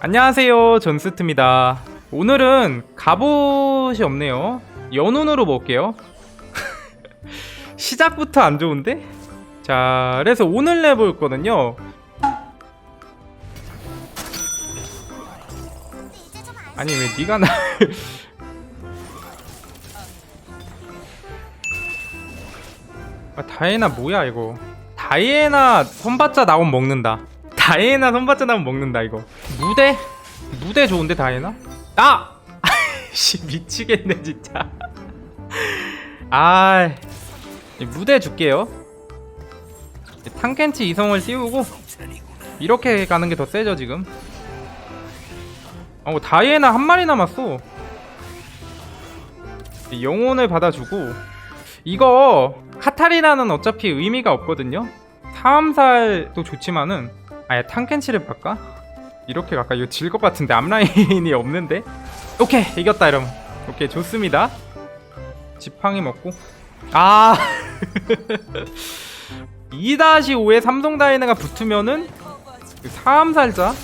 안녕하세요 존스트입니다. 오늘은 갑옷이 없네요. 연운으로 먹을게요. 시작부터 안 좋은데? 자 그래서 오늘 내볼 거는요. 아니 왜 네가 나 아, 다이애나 뭐야 이거? 다이애나 선봤자 나오면 먹는다 다이애나 선봤자 나오면 먹는다 이거. 무대? 무대 좋은데 다이애나? 아! 씨 미치겠네 진짜. 아 무대 줄게요. 탕켄치 이성을 띄우고 이렇게 가는 게 더 세죠 지금. 어 다이애나 한 마리 남았어. 영혼을 받아주고. 이거 카타리나는 어차피 의미가 없거든요. 사암살도 좋지만은 아예 탕켄치를 바까? 이렇게 갈까? 이거 질 것 같은데 앞라인이 없는데? 오케이 이겼다 이러면 오케이 좋습니다. 지팡이 먹고. 아! 2-5에 삼성 다이내가 붙으면은 그 사암살자?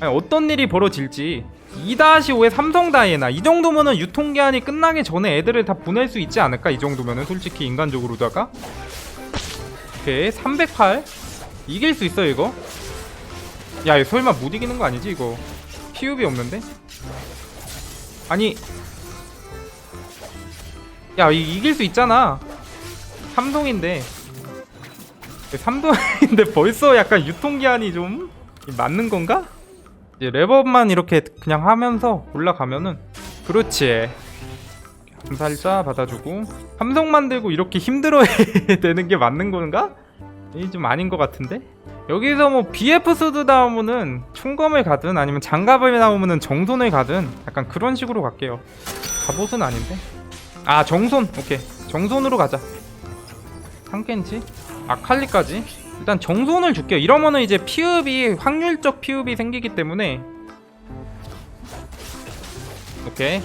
아니, 어떤 일이 벌어질지. 2-5에 삼성 다이애나. 이 정도면은 유통기한이 끝나기 전에 애들을 다 보낼 수 있지 않을까? 이 정도면은 솔직히 인간적으로다가. 오케이 308 이길 수 있어 이거 야 이거 설마 못 이기는 거 아니지 이거? 피읍이 없는데? 아니. 야 이, 이길 수 있잖아. 삼동인데. 삼동인데 벌써 약간 유통기한이 좀 맞는 건가? 이제 랩업만 이렇게 그냥 하면서 올라가면은. 그렇지. 암살자 받아주고. 삼성 만들고 이렇게 힘들어야 되는 게 맞는 건가? 이게 좀 아닌 것 같은데? 여기서 뭐 BF 소드 나오면은 총검을 가든 아니면 장갑을 나오면은 정손을 가든 약간 그런 식으로 갈게요. 갑옷은 아닌데? 아 정손. 오케이. 정손으로 가자. 상켄치 아칼리까지? 일단 정손을 줄게요. 이러면은 이제 피읍이 확률적 피읍이 생기기 때문에. 오케이.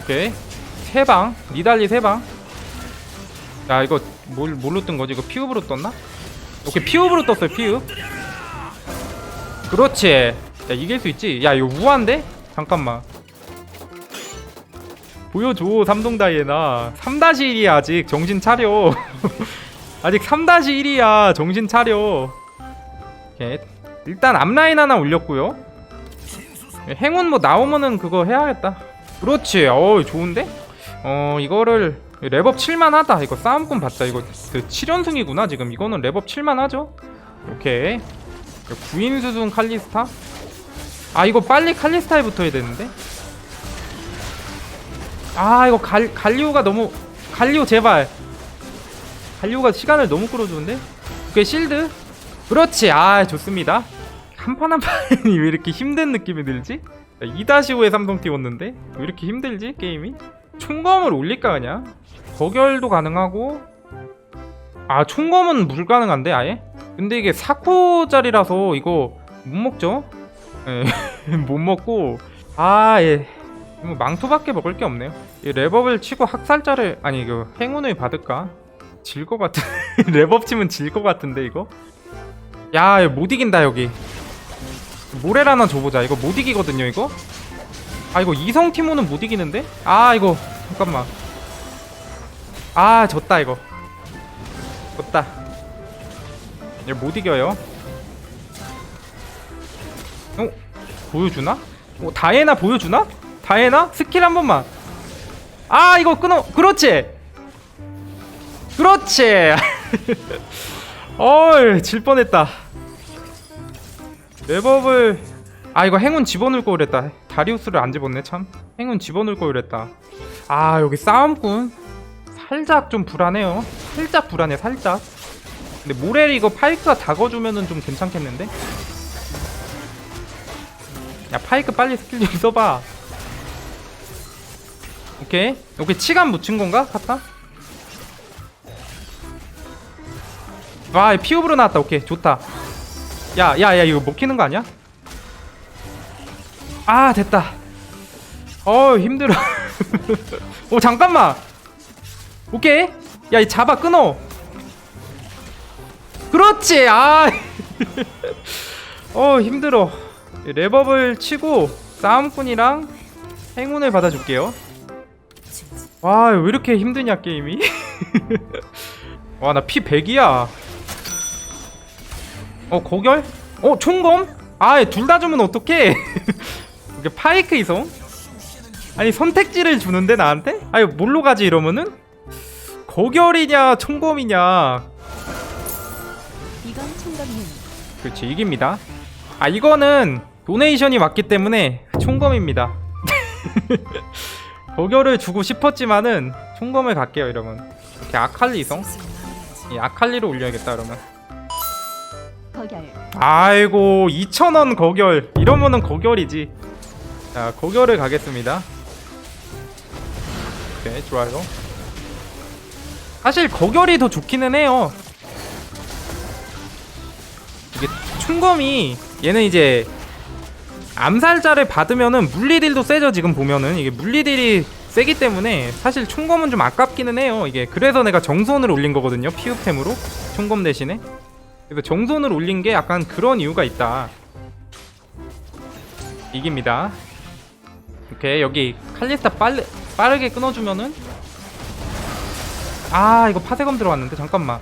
오케이. 세방. 니달리 세방. 야 이거 뭘, 뭘로 뜬 거지? 이거 피읍으로 떴나? 오케이 피읍으로 떴어요 피읍. 그렇지. 야 이길 수 있지. 야 이거 우한데? 잠깐만. 보여줘 삼동 다이애나. 3-1이야 아직. 정신 차려. 아직 3-1이야 정신 차려. 오케이. 일단 앞라인 하나 올렸고요. 행운 뭐 나오면은 그거 해야겠다. 그렇지. 어 좋은데? 어 이거를 랩업 칠만하다. 이거 싸움꾼 봤자 이거 그 7연승이구나 지금. 이거는 랩업 칠만하죠? 오케이. 구인 수순 칼리스타? 아 이거 빨리 칼리스타에 붙어야 되는데? 아 이거 갈, 갈리오가 너무 갈리오 제발. 갈리오가 시간을 너무 끌어주는데? 오케이 실드. 그렇지. 아 좋습니다. 한 판 한 판이 왜 이렇게 힘든 느낌이 들지? 2-5에 삼성 띄웠는데? 왜 이렇게 힘들지 게임이 총검을 올릴까 그냥? 거결도 가능하고. 아 총검은 불가능한데 아예? 근데 이게 4코짜리라서 이거 못 먹죠? 예, 못 먹고. 아예. 뭐 망토밖에 먹을 게 없네요. 이 랩업을 치고 학살자를 아니 이거 행운을 받을까? 질 것 같은 랩업 치면 질 것 같은데 이거? 야 이거 못 이긴다 여기. 모렐 하나 줘보자. 이거 못 이기거든요 이거 아 이거 이성 티모는 못 이기는데? 아 이거 잠깐만. 아 졌다 이거. 졌다. 이거 못 이겨요. 어? 보여주나? 어, 다이애나 보여주나? 다이애나? 스킬 한 번만. 아 이거 끊어. 그렇지! 그렇지! 어이 질 뻔했다. 랩업을 아 이거 행운 집어넣을 걸 그랬다. 다리우스를 안 집었네 참. 행운 집어넣을 걸 그랬다. 아 여기 싸움꾼? 살짝 좀 불안해요. 살짝 불안해 살짝. 근데 모렐 이거 파이크가 다거주면은 좀 괜찮겠는데? 야 파이크 빨리 스킬 좀 써봐. 오케이. 오케이 치감 묻힌 건가 카타? 와 피읍으로 나왔다. 오케이 좋다. 야야야 이거 먹히는 거 아니야? 아 됐다. 어 힘들어. 오 잠깐만. 오케이. 야 이 잡아 끊어. 그렇지. 아. 어 힘들어. 랩업을 치고 싸움꾼이랑 행운을 받아줄게요. 와 왜 이렇게 힘드냐 게임이? 와 나 피 100이야. 어 고결? 어 총검? 아둘 다 주면 어떡해 이게 파이크 이성? 아니 선택지를 주는데 나한테? 아니 뭘로 가지 이러면은? 고결이냐 총검이냐. 이건 총각님 그렇지 이깁니다. 아 이거는 도네이션이 왔기 때문에 총검입니다. 고결을 주고 싶었지만은 총검을 갈게요 이러면. 이렇게 아칼리 이성 이 아칼리로 올려야겠다 그러면. 거결. 아이고 2,000원 거결. 이러면은 거결이지 자 거결을 가겠습니다. 오케이 좋아요. 사실 거결이 더 좋기는 해요. 이게 충검이 얘는 이제 암살자를 받으면은 물리딜도 세죠 지금 보면은. 이게 물리딜이 세기 때문에 사실 총검은 좀 아깝기는 해요. 이게 그래서 내가 정손을 올린 거거든요 피우템으로. 총검 대신에. 그래서 정손을 올린 게 약간 그런 이유가 있다. 이깁니다. 오케이 여기 칼리스타 빨리 빠르게 끊어주면은 아 이거 파세검 들어갔는데 잠깐만.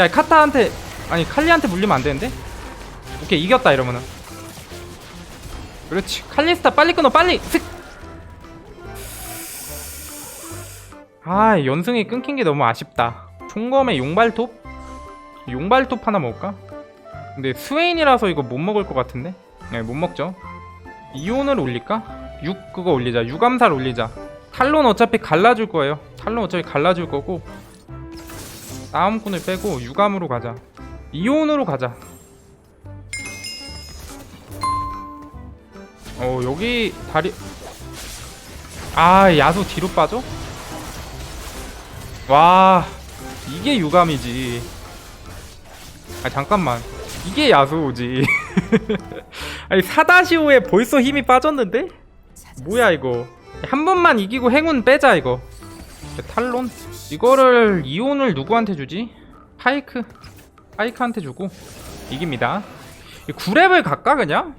야 카타한테 아니 칼리한테 물리면 안 되는데? 오케이 이겼다 이러면은. 그렇지 칼리스타 빨리 끊어 빨리 슥. 아 연승이 끊긴 게 너무 아쉽다. 총검의 용발톱 용발톱 하나 먹을까? 근데 스웨인이라서 이거 못 먹을 것 같은데? 네, 못 먹죠. 이온을 올릴까? 6 그거 올리자. 유감살 올리자. 탈론 어차피 갈라줄 거예요. 탈론 어차피 갈라줄 거고. 싸움꾼을 빼고 유감으로 가자. 이온으로 가자. 어, 여기 다리 아, 야수 뒤로 빠져? 와, 이게 유감이지. 아 잠깐만 이게 야수지 아니 사다시오에 벌써 힘이 빠졌는데? 뭐야 이거? 한 번만 이기고 행운 빼자 이거. 탈론? 이거를 이온을 누구한테 주지? 파이크. 파이크한테 주고 이깁니다. 이 구랩을 갈까 그냥?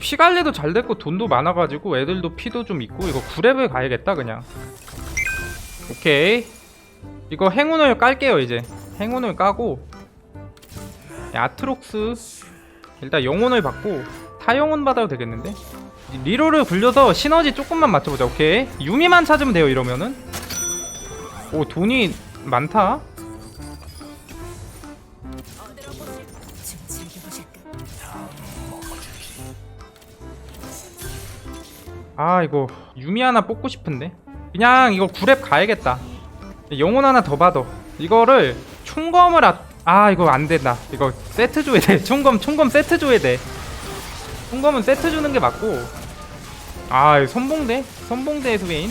피 관리도 잘 됐고 돈도 많아가지고 애들도 피도 좀 있고 이거 구랩을 가야겠다 그냥. 오케이. 이거 행운을 깔게요 이제. 행운을 까고. 아트록스. 일단 영혼을 받고 타영혼 받아도 되겠는데 리로를 굴려서 시너지 조금만 맞춰보자 오케이? 유미만 찾으면 돼요 이러면은. 오 돈이 많다. 아 이거 유미 하나 뽑고 싶은데? 그냥 이거 구랩 가야겠다. 영혼 하나 더 받아. 이거를 총검을 아, 아 이거 안 된다. 이거 세트 줘야 돼. 총검 총검 세트 줘야 돼. 총검은 세트 주는 게 맞고 아 선봉대? 선봉대 스웨인?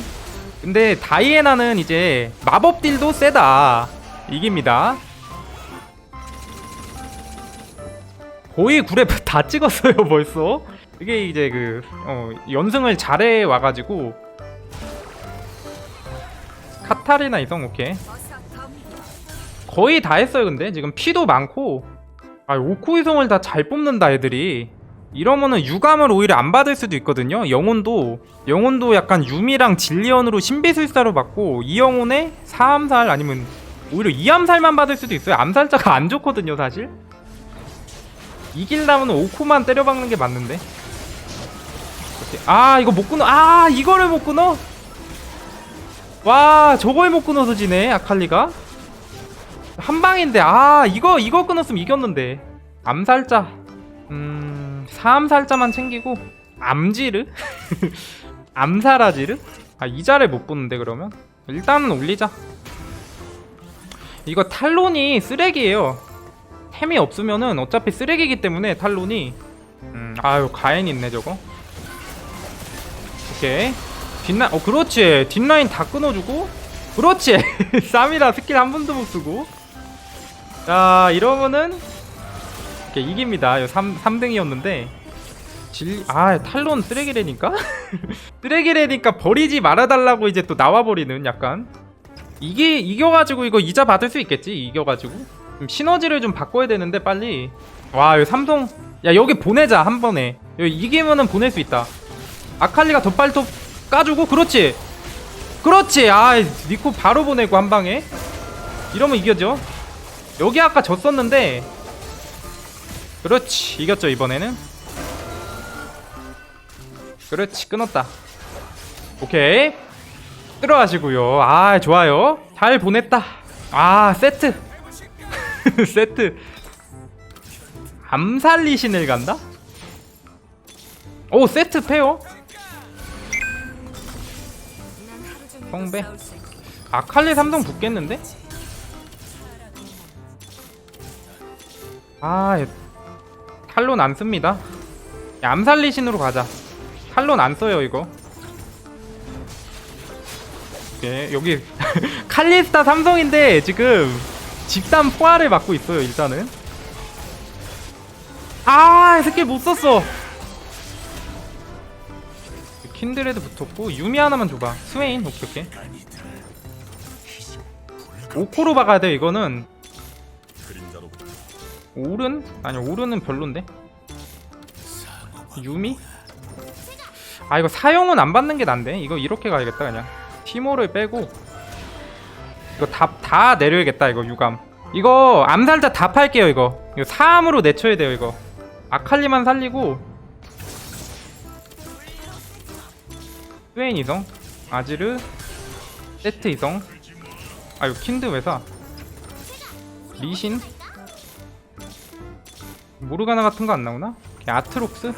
근데 다이애나는 이제 마법 딜도 세다. 이깁니다. 거의 구랩 다 찍었어요 벌써. 이게 이제 그 어, 연승을 잘해 와가지고. 카타리나 이성 오케이. 거의 다 했어요 근데? 지금 피도 많고. 아 오코 이성을 다 잘 뽑는다 애들이 이러면은 유감을 오히려 안 받을 수도 있거든요. 영혼도 영혼도 약간 유미랑 진리언으로 신비술사로 받고 이 영혼에 사암살 아니면 오히려 이암살만 받을 수도 있어요. 암살자가 안 좋거든요 사실. 이길라면 오코만 때려박는 게 맞는데. 아 이거 못 끊어. 아 이거를 못 끊어? 와 저걸 못 끊어서 지네 아칼리가. 한 방인데. 아 이거 이거 끊었으면 이겼는데. 암살자. 음 사암살자만 챙기고 암지르? 암사라지르? 아 이자를 못 보는데 그러면? 일단은 올리자. 이거 탈론이 쓰레기예요. 템이 없으면은 어차피 쓰레기이기 때문에 탈론이. 음 아유 가엔 있네 저거. 오케이. 뒷라인 어 그렇지. 뒷라인 다 끊어주고. 그렇지. 쌈이라 스킬 한 번도 못 쓰고. 자 이러면은 이렇게 이깁니다. 3, 3등이었는데 질... 아 탈론 쓰레기래니까? 쓰레기래니까 버리지 말아달라고 이제 또 나와버리는 약간. 이게 이겨가지고 이거 이자 받을 수 있겠지? 이겨가지고. 좀 시너지를 좀 바꿔야 되는데 빨리. 와 여기 삼성. 야 여기 보내자 한 번에. 여기 이기면은 보낼 수 있다. 아칼리가 덧발톱 까주고 그렇지. 그렇지! 아 니코 바로 보내고 한 방에. 이러면 이겨죠 여기 아까 졌었는데. 그렇지 이겼죠 이번에는 그렇지 끊었다. 오케이. 들어가시고요. 아 좋아요. 잘 보냈다. 아 세트. 세트. 암살리신을 간다? 오 세트 페어? 성배. 아칼리 삼성 붙겠는데? 아 탈론 안 씁니다. 야, 암살리신으로 가자 탈론 안 써요 이거. 예, 여기 칼리스타 삼성인데 지금 집단 포화를 맞고 있어요 일단은. 아 스킬 못 썼어. 킨드레드 붙었고 유미 하나만 줘봐. 스웨인 오케이 오케이. 오코로 박아야 돼 이거는. 오른? 아니 오른은 별론데. 유미? 아 이거 사용은 안 받는 게 난데. 이거 이렇게 가야겠다 그냥. 티모를 빼고. 이거 다, 다 내려야겠다 이거 유감. 이거 암살자 다 팔게요 이거. 이거 사암으로 내쳐야 돼요 이거. 아칼리만 살리고. 스웨인 이성? 아지르? 세트 이성? 아 이거 킨드 왜사? 리신? 모르가나 같은 거 안 나오나? 아트록스?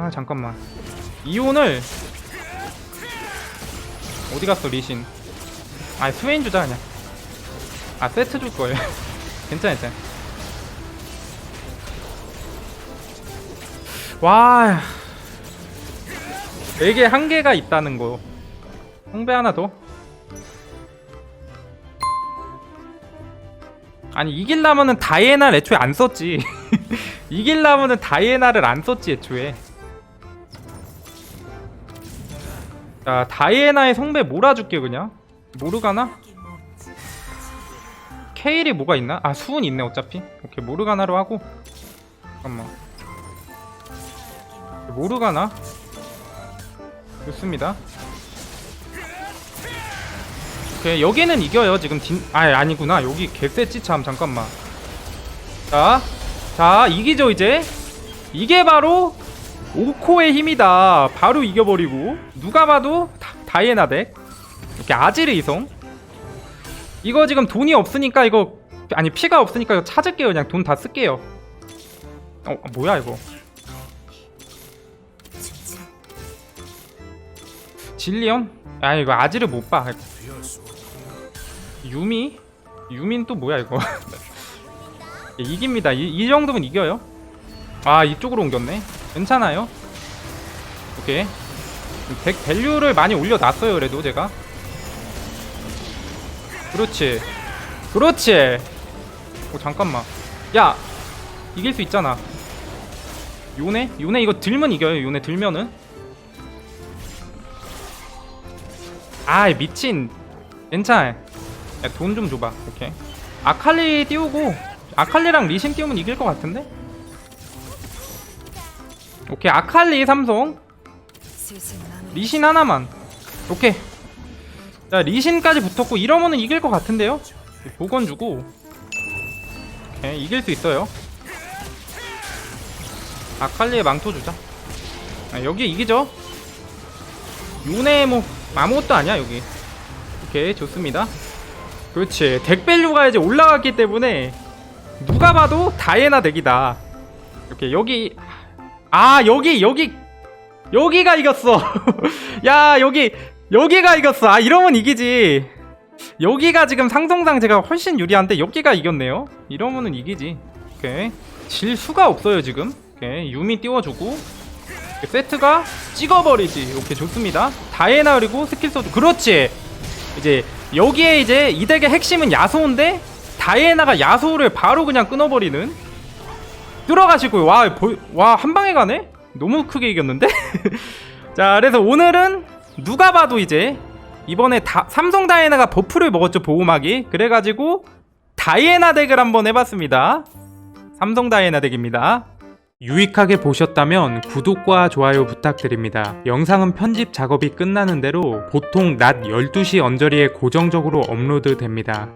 아 잠깐만. 이온을 어디 갔어 리신? 아 스웨인 주자 그냥. 아 세트 줄 거예요. 괜찮아 괜찮아. 와. 이게 한계가 있다는 거. 홍배 하나 더? 아니 이길라면은 다이애나를 애초에 안 썼지. 이길라면은 다이애나를 안 썼지 애초에 자 다이애나의 성배 몰아줄게 그냥. 모르가나? 케일이 뭐가 있나? 아 수은 있네 어차피. 오케이 모르가나로 하고. 잠깐만. 모르가나? 좋습니다. 오케이 여기는 이겨요 지금 딘... 아 아니구나. 여기 개쎄지 참 잠깐만. 자, 자 이기죠 이제. 이게 바로 오코의 힘이다. 바로 이겨버리고. 누가 봐도 다, 다이애나 덱 이렇게 아지르 이성 이거 지금 돈이 없으니까 이거 아니 피가 없으니까 이거 찾을게요. 그냥 돈 다 쓸게요. 어 아, 뭐야 이거? 진리형? 아 이거 아지르 못봐. 유미? 유민 또 뭐야 이거? 예, 이깁니다. 이, 이 정도면 이겨요. 아 이쪽으로 옮겼네 괜찮아요? 오케이. 덱 밸류를 많이 올려놨어요 그래도 제가. 그렇지. 그렇지. 오 잠깐만. 야 이길 수 있잖아. 요네? 요네 이거 들면 이겨요 요네 들면은? 아이 미친. 괜찮아. 돈좀 줘봐. 오케이. 아칼리 띄우고 아칼리랑 리신 띄우면 이길 것 같은데? 오케이 아칼리 삼성. 리신 하나만. 오케이. 자 리신까지 붙었고 이러면은 이길 것 같은데요? 보건 주고. 오케이 이길 수 있어요. 아칼리의 망토 주자. 아, 여기 이기죠? 요네 뭐 아무것도 아니야 여기. 오케이 좋습니다. 그렇지. 덱밸류가 이제 올라갔기 때문에 누가 봐도 다이애나 덱이다. 이렇게 여기 아 여기 여기 여기가 이겼어. 야 여기 여기가 이겼어. 아 이러면 이기지. 여기가 지금 상성상 제가 훨씬 유리한데 여기가 이겼네요. 이러면은 이기지. 오케이. 질 수가 없어요 지금. 오케이. 유미 띄워주고. 세트가 찍어버리지. 오케이 좋습니다. 다이애나 그리고 스킬 써주 그렇지. 이제 여기에 이제 이 덱의 핵심은 야소인데 다이애나가 야소를 바로 그냥 끊어버리는 뚫어가시고 와와 한 방에 가네? 너무 크게 이겼는데? 자 그래서 오늘은 누가 봐도 이제 이번에 다, 삼성 다이애나가 버프를 먹었죠 보호막이. 그래가지고 다이애나 덱을 한번 해봤습니다. 삼성 다이애나 덱입니다. 유익하게 보셨다면 구독과 좋아요 부탁드립니다. 영상은 편집 작업이 끝나는 대로 보통 낮 12시 언저리에 고정적으로 업로드 됩니다.